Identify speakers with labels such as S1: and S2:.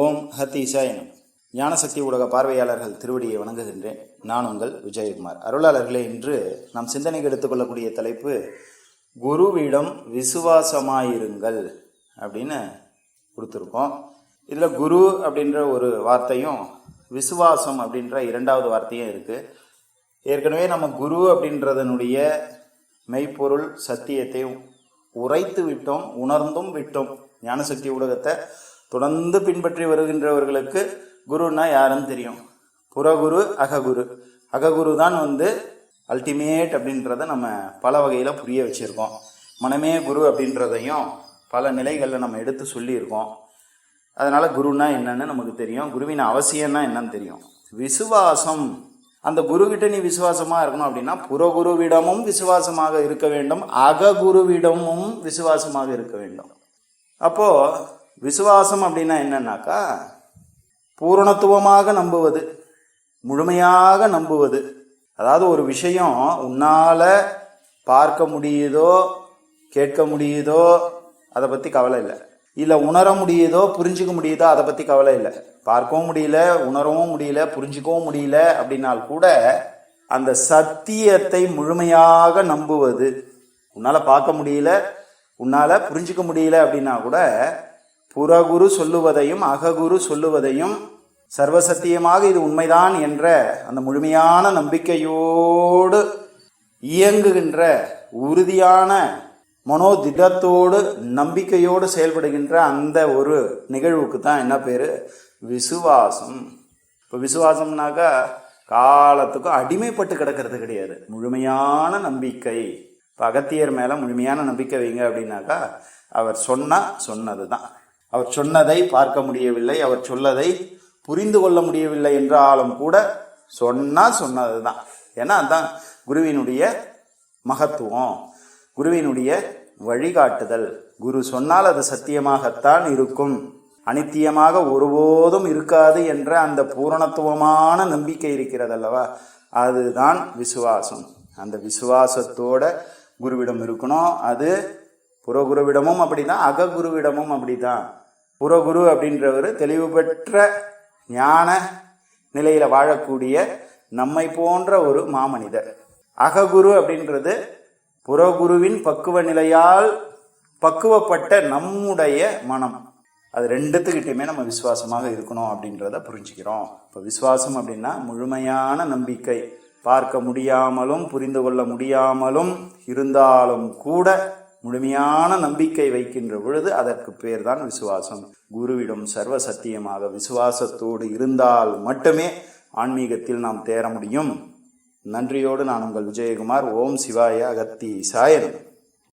S1: ஓம் ஹத் இசாயனம் ஞானசக்தி ஊடக பார்வையாளர்கள் திருவடியை வணங்குகின்றேன். நான் உங்கள் விஜயகுமார். அருளாளர்களே இன்று நாம் சிந்தனைக்கு எடுத்துக்கொள்ளக்கூடிய தலைப்பு குருவிடம் விசுவாசமாயிருங்கள் அப்படின்னு கொடுத்துருக்கோம். இதில் குரு அப்படின்ற ஒரு வார்த்தையும் விசுவாசம் அப்படின்ற இரண்டாவது வார்த்தையும் இருக்குது ஏற்கனவே நம்ம குரு அப்படின்றதனுடைய மெய்ப்பொருள் சத்தியத்தை உரைத்து விட்டோம் உணர்ந்தும் விட்டோம். ஞானசக்தி ஊடகத்தை தொடர்ந்து பின்பற்றி வருகின்றவர்களுக்கு குருன்னா யாருன்னு தெரியும். புறகுரு அககுரு. அககுரு தான் வந்து அல்டிமேட் அப்படின்றத நம்ம பல வகையில் புரிய வச்சுருக்கோம். மனமே குரு அப்படின்றதையும் பல நிலைகளில் நம்ம எடுத்து சொல்லியிருக்கோம். அதனால் குருன்னா என்னன்னு நமக்கு தெரியும். குருவின் அவசியம்னா என்னன்னு தெரியும். விசுவாசம். அந்த குருகிட்ட நீ விசுவாசமாக இருக்கணும் அப்படின்னா புறகுருவிடமும் விசுவாசமாக இருக்க வேண்டும். அககுருவிடமும் விசுவாசமாக இருக்க வேண்டும். அப்போது விசுவாசம் அப்படின்னா என்னன்னாக்கா பூரணத்துவமாக நம்புவது முழுமையாக நம்புவது. அதாவது ஒரு விஷயம் உன்னால் பார்க்க முடியுதோ கேட்க முடியுதோ அதை பற்றி கவலை இல்லை. இல்லை உணர முடியுதோ புரிஞ்சுக்க முடியுதோ அதை பற்றி கவலை இல்லை. பார்க்கவும் முடியல உணரவும் முடியல புரிஞ்சுக்கவும் முடியல அப்படின்னால் கூட அந்த சத்தியத்தை முழுமையாக நம்புவது உன்னால் பார்க்க முடியல உன்னால் புரிஞ்சுக்க முடியல அப்படின்னா கூட புறகுரு சொல்லுவதையும் அககுரு சொல்லுவதையும் சர்வசத்தியமாக இது உண்மைதான் என்ற அந்த முழுமையான நம்பிக்கையோடு இயங்குகின்ற உறுதியான மனோதிடத்தோடு நம்பிக்கையோடு செயல்படுகின்ற அந்த ஒரு நிகழ்வுக்கு தான் என்ன பேர்? விசுவாசம். இப்போ விசுவாசம்னாக்கா காலத்துக்கும் அடிமைப்பட்டு கிடக்கிறது கிடையாது. முழுமையான நம்பிக்கை. இப்போ அகத்தியர் மேலே முழுமையான நம்பிக்கை வைங்க அப்படின்னாக்கா அவர் சொன்னால் சொன்னது தான் அவர் சொன்னதை பார்க்க முடியவில்லை அவர் சொல்லதை புரிந்து கொள்ள முடியவில்லை என்றாலும் கூட சொன்னா சொன்னது தான் ஏன்னா அதுதான் குருவினுடைய மகத்துவம் குருவினுடைய வழிகாட்டுதல். குரு சொன்னால் அது சத்தியமாகத்தான் இருக்கும். அனித்தியமாக ஒருபோதும் இருக்காது என்ற அந்த பூரணத்துவமான நம்பிக்கை இருக்கிறது அல்லவா அதுதான் விசுவாசம். அந்த விசுவாசத்தோட குருவிடம் இருக்கணும். அது புறகுருவிடமும் அப்படிதான் அககுருவிடமும் அப்படிதான். புறகுரு அப்படின்றவர் தெளிவு பெற்ற ஞான நிலையில் வாழக்கூடிய நம்மை போன்ற ஒரு மாமனிதர். அககுரு அப்படின்றது புறகுருவின் பக்குவ நிலையால் பக்குவப்பட்ட நம்முடைய மனம். அது ரெண்டுத்துக்கிட்டையுமே நம்ம விசுவாசமாக இருக்கணும் அப்படின்றத புரிஞ்சுக்கிறோம். இப்போ விசுவாசம் அப்படின்னா முழுமையான நம்பிக்கை. பார்க்க முடியாமலும் புரிந்து கொள்ள முடியாமலும் இருந்தாலும் கூட முழுமையான நம்பிக்கை வைக்கின்ற பொழுது அதற்கு பேர் தான் விசுவாசம். குருவிடம் சர்வ சத்தியமாக விசுவாசத்தோடு இருந்தால் மட்டுமே ஆன்மீகத்தில் நாம் தேர முடியும். நன்றியோடு நான் உங்கள் விஜயகுமார். ஓம் சிவாய அகத்தி சாயனம்